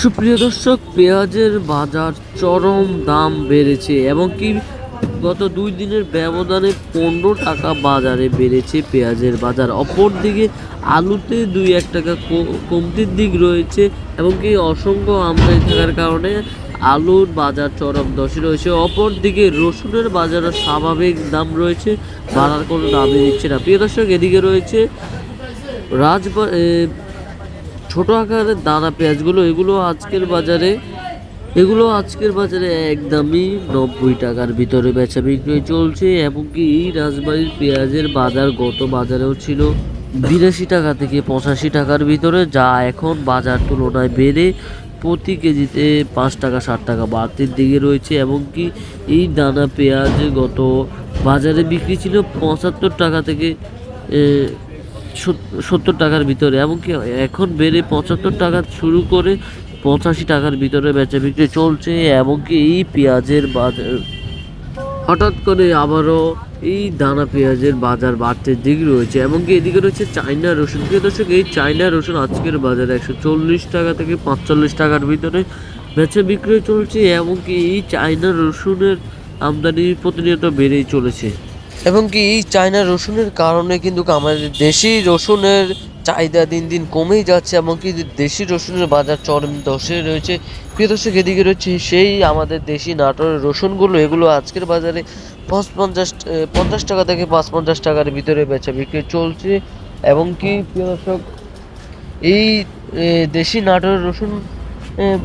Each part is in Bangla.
সুপ্রিয় দর্শক, পেঁয়াজের বাজার চরম দাম বেড়েছে এবং কি গত দুই দিনের ব্যবধানে পনেরো টাকা বাজারে বেড়েছে পেঁয়াজের বাজার। অপরদিকে আলুতে দুই এক টাকা কমতির দিক রয়েছে এবং কি অসংখ্য আমদানি থাকার কারণে আলুর বাজার চরম দশে রয়েছে। অপরদিকে রসুনের বাজারও স্বাভাবিক দাম রয়েছে, বাড়ার কোনো দামই দিচ্ছে না। প্রিয় দর্শক, এদিকে রয়েছে রাজবা ছোট আকারের দানা পেঁয়াজগুলো এগুলো আজকের বাজারে, এগুলো আজকের বাজারে একদমই নব্বই টাকার ভিতরে বেচা বিক্রি চলছে এবং কি এই রাজবাড়ির পেঁয়াজের বাজার গত বাজারেও ছিল বিরাশি টাকা থেকে পঁচাশি টাকার ভিতরে, যা এখন বাজার তুলনায় বেড়ে প্রতি কেজিতে পাঁচ টাকা, ষাট টাকা বাড়তির দিকে রয়েছে এবং কি এই দানা পেঁয়াজ গত বাজারে বিক্রি ছিল পঁচাত্তর টাকা থেকে সত্তর টাকার ভিতরে এমনকি এখন বেড়ে পঁচাত্তর টাকা শুরু করে পঁচাশি টাকার ভিতরে বেচা বিক্রি চলছে এমনকি এই পেঁয়াজের বাজার হঠাৎ করে আবারও এই দানা পেঁয়াজের বাজার বাড়তে দিক রয়েছে এমনকি এদিকে রয়েছে চায়না রসুন। প্রিয় দর্শক, এই চায়না রসুন আজকের বাজারে একশো চল্লিশ টাকা থেকে পাঁচচল্লিশ টাকার ভিতরে বেচা বিক্রি চলছে এমনকি এই চায়না রসুনের আমদানি প্রতিনিয়ত বেড়েই চলেছে। এবং কি এই চায়না রসুনের কারণে কিন্তু আমাদের দেশি রসুনের চাহিদা দিন দিন কমেই যাচ্ছে, এবং কি দেশি রসুনের বাজার চরম দশে রয়েছে। প্রিয় দর্শক, এদিকে রয়েছে সেই আমাদের দেশি নাটোরের রসুনগুলো। এগুলো আজকের বাজারে পাঁচ পঞ্চাশ পঞ্চাশ টাকা থেকে পাঁচ পঞ্চাশ টাকার ভিতরে বেচা বিক্রি চলছে। এবং কি প্রিয় দর্শক, এই দেশি নাটোরের রসুন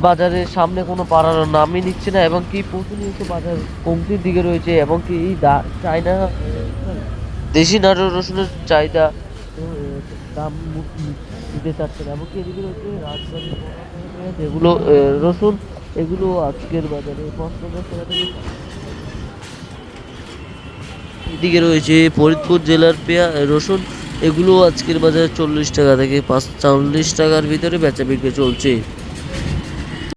বাজারের সামনে কোনো পাড়ার নামই নিচ্ছে না এবং কি প্রতিনিয়ত বাজার কমতির দিকে রয়েছে এবং কি এই চায়না দেশি নাটোর রসুনের চাহিদা দাম নিতে চাচ্ছে না। এমনকি এদিকে রয়েছে রাজবাড়ি যেগুলো রসুন, এগুলো আজকের বাজারে এদিকে রয়েছে ফরিদপুর জেলার পেঁয়া রসুন, এগুলো আজকের বাজারে চল্লিশ টাকা থেকে পাঁচ, চল্লিশ টাকার ভিতরে বেচা বিক্রি চলছে।